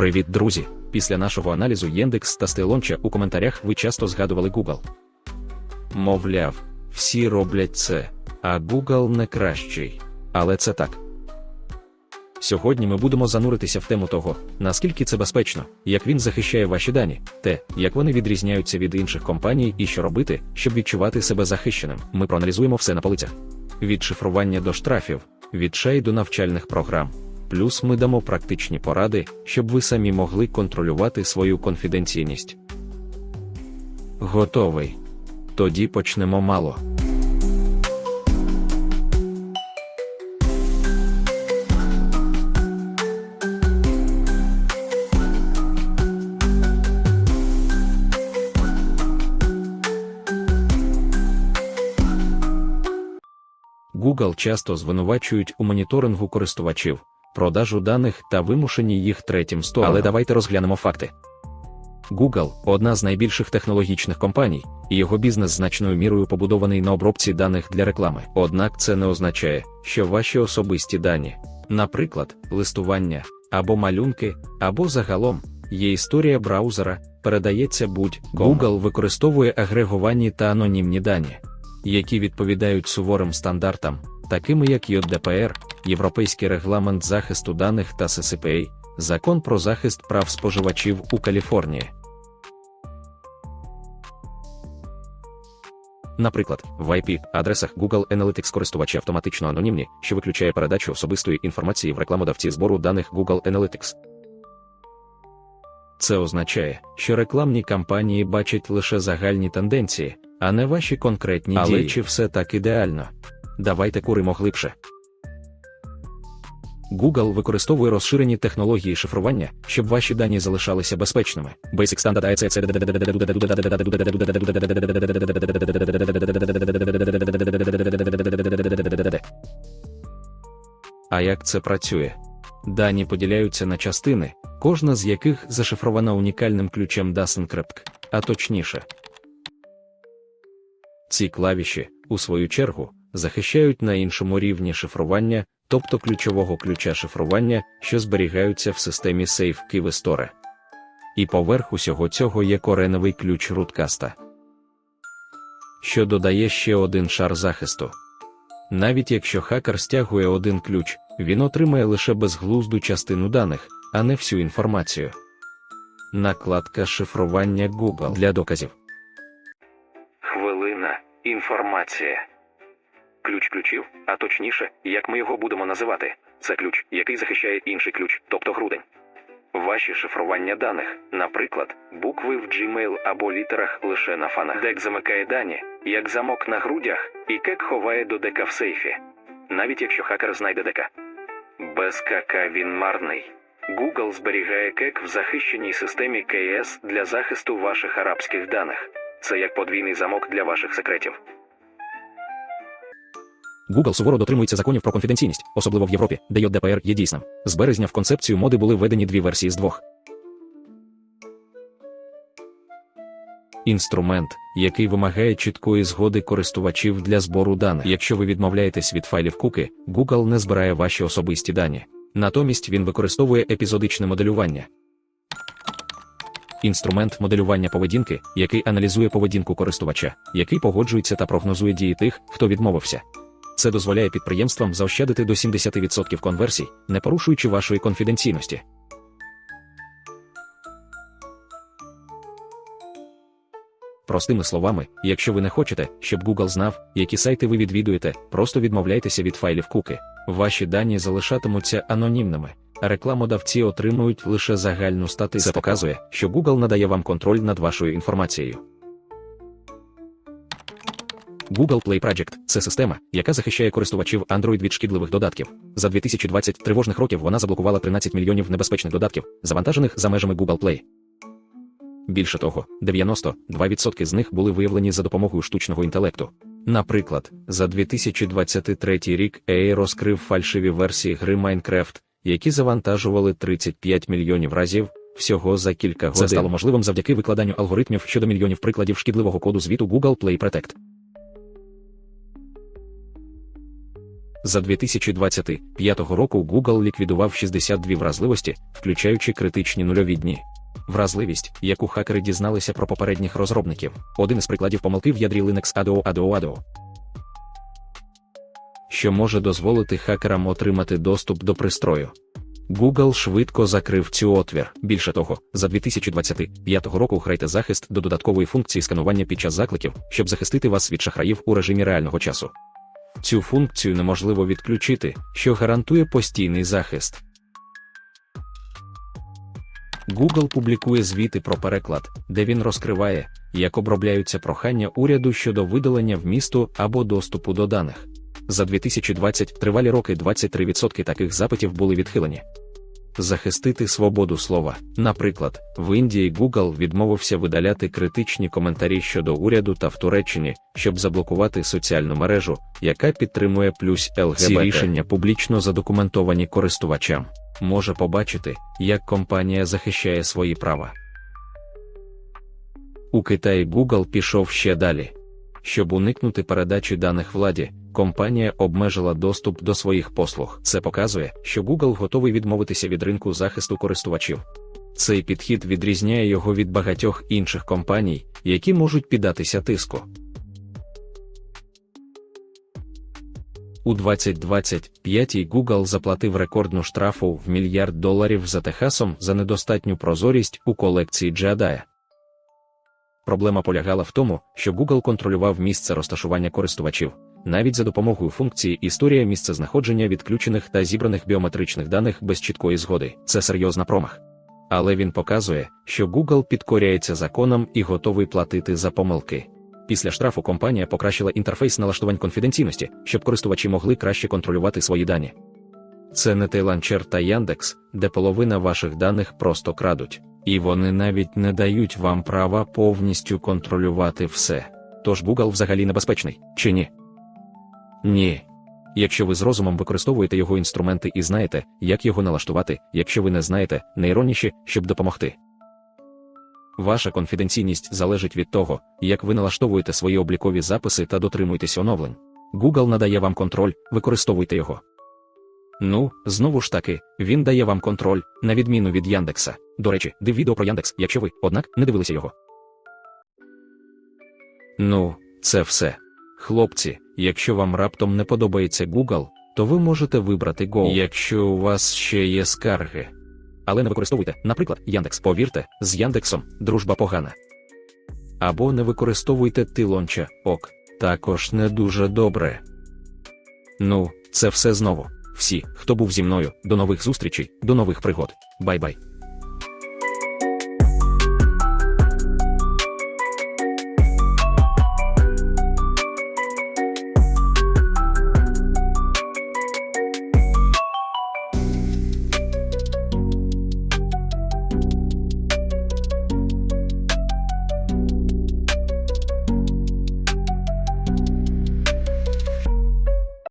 Привіт, друзі! Після нашого аналізу Яндекс та Стелонча у коментарях ви часто згадували Google. Мовляв, всі роблять це, а Google не кращий. Але це так. Сьогодні ми будемо зануритися в тему того, наскільки це безпечно, як він захищає ваші дані, те, як вони відрізняються від інших компаній і що робити, щоб відчувати себе захищеним. Ми проаналізуємо все на полицях. Від шифрування до штрафів, від чай до навчальних програм. Плюс ми дамо практичні поради, щоб ви самі могли контролювати свою конфіденційність. Готовий. Тоді почнемо мало. Google часто звинувачують у моніторингу користувачів, продажу даних та вимушені їх третім сторонам. Але давайте розглянемо факти. Google одна з найбільших технологічних компаній, і його бізнес значною мірою побудований на обробці даних для реклами. Однак це не означає, що ваші особисті дані, наприклад, листування або малюнки, або загалом є історія браузера, передається будь-кому. Google використовує агреговані та анонімні дані, які відповідають суворим стандартам, такими як ЄДПР, Європейський регламент захисту даних та CCPA, Закон про захист прав споживачів у Каліфорнії. Наприклад, в IP-адресах Google Analytics користувачі автоматично анонімні, що виключає передачу особистої інформації в рекламодавці збору даних Google Analytics. Це означає, що рекламні кампанії бачать лише загальні тенденції, а не ваші конкретні Але дії. Але чи все так ідеально? Давайте куримо глибше. Google використовує розширені технології шифрування, щоб ваші дані залишалися безпечними. Basic Standard AEC А як це працює? Дані поділяються на частини, кожна з яких зашифрована унікальним ключем DAS-Encrypt, а точніше. Ці клавіші, у свою чергу, захищають на іншому рівні шифрування, тобто ключового ключа шифрування, що зберігаються в системі Safe Key Store. І поверх усього цього є кореновий ключ руткаста, що додає ще один шар захисту. Навіть якщо хакер стягує один ключ, він отримає лише безглузду частину даних, а не всю інформацію. Накладка шифрування Google для доказів. Інформація. Ключ ключів, а точніше, як ми його будемо називати, це ключ, який захищає інший ключ, тобто грудень. Ваші шифрування даних, наприклад, букви в Gmail або літерах лише на фанах. Дек замикає дані, як замок на грудях, і кек ховає до дека в сейфі, навіть якщо хакер знайде дека. Без кака він марний. Google зберігає кек в захищеній системі КС для захисту ваших арабських даних. Це як подвійний замок для ваших секретів. Google суворо дотримується законів про конфіденційність, особливо в Європі, де ЙДПР є дійсним. З березня в концепцію моди були введені дві версії з двох. Інструмент, який вимагає чіткої згоди користувачів для збору даних. Якщо ви відмовляєтесь від файлів куки, Google не збирає ваші особисті дані. Натомість він використовує епізодичне моделювання. Інструмент моделювання поведінки, який аналізує поведінку користувача, який погоджується та прогнозує дії тих, хто відмовився. Це дозволяє підприємствам заощадити до 70% конверсій, не порушуючи вашої конфіденційності. Простими словами, якщо ви не хочете, щоб Google знав, які сайти ви відвідуєте, просто відмовляйтеся від файлів куки. Ваші дані залишатимуться анонімними, рекламодавці отримують лише загальну статистику. Це показує, що Google надає вам контроль над вашою інформацією. Google Play Project це система, яка захищає користувачів Android від шкідливих додатків. За 2020 тривожних років вона заблокувала 13 мільйонів небезпечних додатків, завантажених за межами Google Play. Більше того, 92% з них були виявлені за допомогою штучного інтелекту. Наприклад, за 2023 рік EA розкрив фальшиві версії гри Minecraft, які завантажували 35 мільйонів разів, всього за кілька годин. Це стало можливим завдяки викладанню алгоритмів щодо мільйонів прикладів шкідливого коду звіту Google Play Protect. За 2025 року Google ліквідував 62 вразливості, включаючи критичні нульові дні. Вразливість, яку хакери дізналися про попередніх розробників, один із прикладів помилки в ядрі Linux ADO ADO ADO. Що може дозволити хакерам отримати доступ до пристрою. Google швидко закрив цю отвір. Більше того, за 2025 року грайте захист до додаткової функції сканування під час закликів, щоб захистити вас від шахраїв у режимі реального часу. Цю функцію неможливо відключити, що гарантує постійний захист. Google публікує звіти про переклад, де він розкриває, як обробляються прохання уряду щодо видалення вмісту або доступу до даних. За 2020 тривалі роки 23% таких запитів були відхилені. Захистити свободу слова. Наприклад, в Індії Google відмовився видаляти критичні коментарі щодо уряду та в Туреччині, щоб заблокувати соціальну мережу, яка підтримує плюс ЛГБТ. Ці рішення публічно задокументовані користувачам. Може побачити, як компанія захищає свої права. У Китаї Google пішов ще далі. Щоб уникнути передачі даних владі, компанія обмежила доступ до своїх послуг. Це показує, що Google готовий відмовитися від ринку захисту користувачів. Цей підхід відрізняє його від багатьох інших компаній, які можуть піддатися тиску. У 2025 Google заплатив рекордну штрафу в мільярд доларів за Техасом за недостатню прозорість у колекції Джеадая. Проблема полягала в тому, що Google контролював місце розташування користувачів, навіть за допомогою функції історія місцезнаходження відключених та зібраних біометричних даних без чіткої згоди. Це серйозна промах. Але він показує, що Google підкоряється законам і готовий платити за помилки. Після штрафу компанія покращила інтерфейс налаштувань конфіденційності, щоб користувачі могли краще контролювати свої дані. Це не Тейланчер та Яндекс, де половина ваших даних просто крадуть, і вони навіть не дають вам права повністю контролювати все. Тож Google взагалі небезпечний, чи ні? Ні. Якщо ви з розумом використовуєте його інструменти і знаєте, як його налаштувати, якщо ви не знаєте, нейронніші, щоб допомогти. Ваша конфіденційність залежить від того, як ви налаштовуєте свої облікові записи та дотримуєтесь оновлень. Google надає вам контроль, використовуйте його. Ну, знову ж таки, він дає вам контроль, на відміну від Яндекса. До речі, див відео про Яндекс, якщо ви, однак, не дивилися його. Ну, це все. Хлопці, якщо вам раптом не подобається Google, то ви можете вибрати Go, якщо у вас ще є скарги. Але не використовуйте, наприклад, Яндекс. Повірте, з Яндексом дружба погана. Або не використовуйте тилонча ок, також не дуже добре. Ну, це все знову. Всі, хто був зі мною, до нових зустрічей, до нових пригод. Бай-бай.